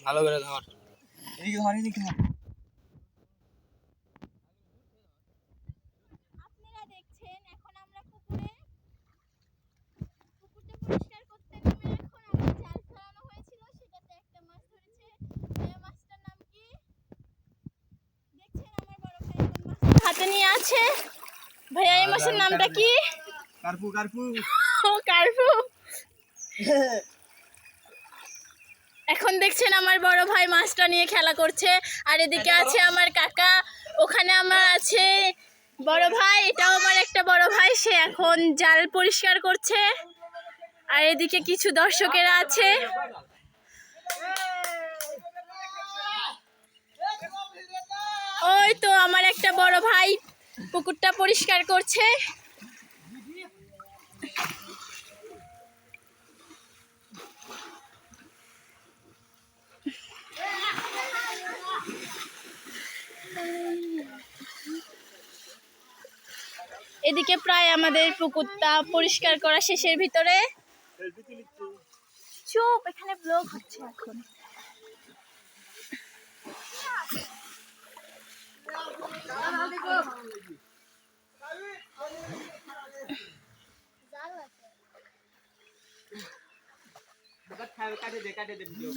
ভালো করে ধর। এদিকে ধর এদিকে ধর। আপনারা দেখছেন এখন আমরা পুকুরে পুকুরটা পরিষ্কার করতে নেমে এখন আমাদের জাল ফেলানো হয়েছিল সেটাতে একটা মাছ ধরেছে। এই মাছটার নাম কি? দেখছেন আমার বড় ভাই এখন মাছ হাতে নিয়ে আছে। ভাইয়া এই মাছের নামটা কি? কারপু কারপু। ও কার্পু। এখন দেখছেন আমার বড় ভাই মাছটা নিয়ে খেলা করছে আর এদিকে আছে আমার কাকা ওখানে আমার আছে বড় ভাই এটাও আমার একটা বড় ভাই সে এখন জাল পরিষ্কার করছে আর এদিকে কিছু দর্শকেরা আছে। ওই তো আমার একটা বড় ভাই পুকুরটা পরিষ্কার করছে। এদিকে প্রায় আমাদের পুকুরটা পরিষ্কার করা শেষের ভিতরে। চুপ এখানে ব্লগ হচ্ছে এখন। কাটে দে কাটে দে ভিডিও।